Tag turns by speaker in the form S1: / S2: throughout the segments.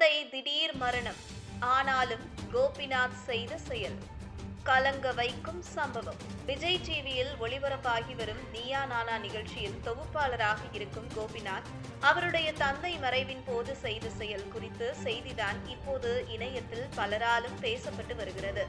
S1: தந்தை திடீர் மரணம். ஆனாலும் கோபிநாத் செய்த செயல். கலங்க வைக்கும் சம்பவம். விஜய் டிவியில் ஒளிபரப்பாகி வரும் நீயா நானா நிகழ்ச்சியில் தொகுப்பாளராக இருக்கும் கோபிநாத் அவருடைய தந்தை மறைவின் போது செய்த செயல் குறித்து செய்திதான் இப்போது இணையத்தில் பலராலும் பேசப்பட்டு வருகிறது.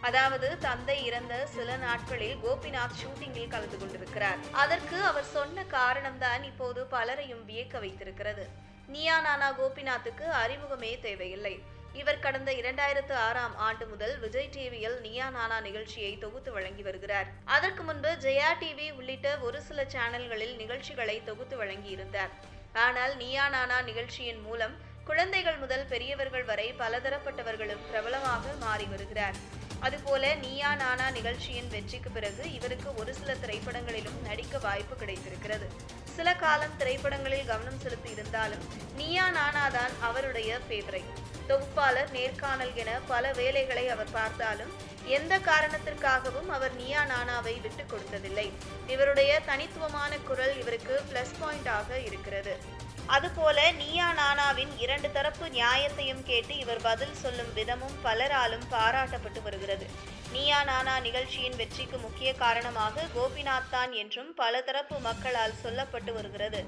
S1: அதாவது தந்தை இறந்த சில நாட்களில் கோபிநாத் ஷூட்டிங்கில் கலந்து கொண்டிருக்கிறார். அதற்கு அவர் சொன்ன காரணம்தான் இப்போது பலரையும் வியக்க வைத்திருக்கிறது. நியா நானா கோபிநாத்துக்கு அறிமுகமே தேவையில்லை. இவர் கடந்த இரண்டாயிரத்து ஆறாம் ஆண்டு முதல் விஜய் டிவியில் நியா நானா நிகழ்ச்சியை தொகுத்து வழங்கி வருகிறார். அதற்கு முன்பு ஜெயா டிவி உள்ளிட்ட ஒரு சில சேனல்களில் நிகழ்ச்சிகளை தொகுத்து வழங்கியிருந்தார் ஆனால் நியா நானா நிகழ்ச்சியின் மூலம் குழந்தைகள் முதல் பெரியவர்கள் வரை பலதரப்பட்டவர்களும் பிரபலமாக மாறி வருகிறார். அதுபோல நீயா நானா நிகழ்ச்சியின் வெற்றிக்கு பிறகு இவருக்கு ஒரு சில திரைப்படங்களிலும் நடிக்க வாய்ப்பு கிடைத்திருக்கிறது. சில காலம் திரைப்படங்களில் கவனம் செலுத்தி இருந்தாலும் நீயா நானா தான் அவருடைய ஃபேவரைட் தொகுப்பாளர் நேர்காணல் என பல வேலைகளை அவர் பார்த்தாலும் எந்த காரணத்திற்காகவும் அவர் நியா நானாவை விட்டு கொடுத்ததில்லை. இவருடைய தனித்துவமான குரல் இவருக்கு பிளஸ் பாயிண்டாக இருக்கிறது. அதுபோல நீயா நானாவின் இரண்டு தரப்பு நியாயத்தையும் கேட்டு இவர் பதில் சொல்லும் விதமும் பலராலும் பாராட்டப்பட்டு வருகிறது. நீயா நானா நிகழ்ச்சியின் வெற்றிக்கு முக்கிய காரணமாக கோபிநாத் தான் என்றும் பல தரப்பு மக்களால் சொல்லப்பட்டு வருகிறது.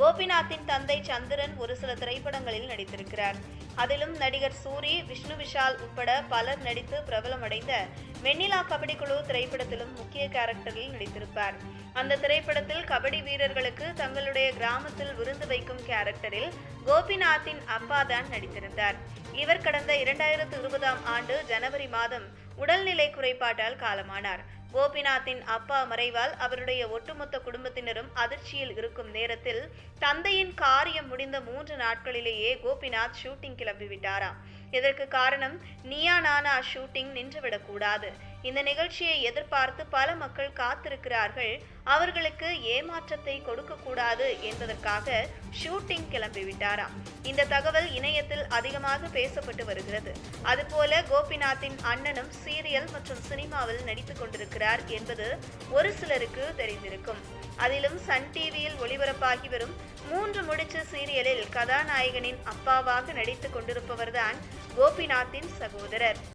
S1: கோபிநாத்தின் தந்தை சந்திரன் ஒரு சில திரைப்படங்களில் நடித்திருக்கிறார். அதிலும் நடிகர் சூரி விஷ்ணு விஷால் உட்பட பலர் நடித்து பிரபலமடைந்த வெண்ணிலா கபடி குழு திரைப்படத்திலும் முக்கிய கேரக்டரில் நடித்திருப்பார். அந்த திரைப்படத்தில் கபடி வீரர்களுக்கு தங்களுடைய கிராமத்தில் விருந்து வைக்கும் கேரக்டரில் கோபிநாத்தின் அப்பா தான் நடித்திருந்தார். இவர் கடந்த இரண்டாயிரத்து இருபதாம் ஆண்டு ஜனவரி மாதம் உடல்நிலை குறைபாட்டால் காலமானார். கோபிநாத்தின் அப்பா மறைவால் அவருடைய ஒட்டுமொத்த குடும்பத்தினரும் அதிர்ச்சியில் இருக்கும் நேரத்தில் தந்தையின் காரியம் முடிந்த மூன்று நாட்களிலேயே கோபிநாத் ஷூட்டிங் கிளம்பிவிட்டாராம். இதற்கு காரணம் நியா நானா ஷூட்டிங் நின்றுவிடக்கூடாது இந்த நிகழ்ச்சியை எதிர்பார்த்து பல மக்கள் காத்திருக்கிறார்கள். அவர்களுக்கு ஏமாற்றத்தை கொடுக்கக்கூடாது என்பதற்காக ஷூட்டிங் கிளம்பிவிட்டாராம். இந்த தகவல் இணையத்தில் அதிகமாக பேசப்பட்டு வருகிறது. அதுபோல கோபிநாத்தின் அண்ணனும் சீரியல் மற்றும் சினிமாவில் நடித்துக் கொண்டிருக்கிறார் என்பது ஒரு சிலருக்கு தெரிந்திருக்கும். அதிலும் சன் டிவியில் ஒளிபரப்பாகி வரும் மூன்று முடிச்சு சீரியலில் கதாநாயகனின் அப்பாவாக நடித்துக் கொண்டிருப்பவர்தான் கோபிநாத்தின் சகோதரர்.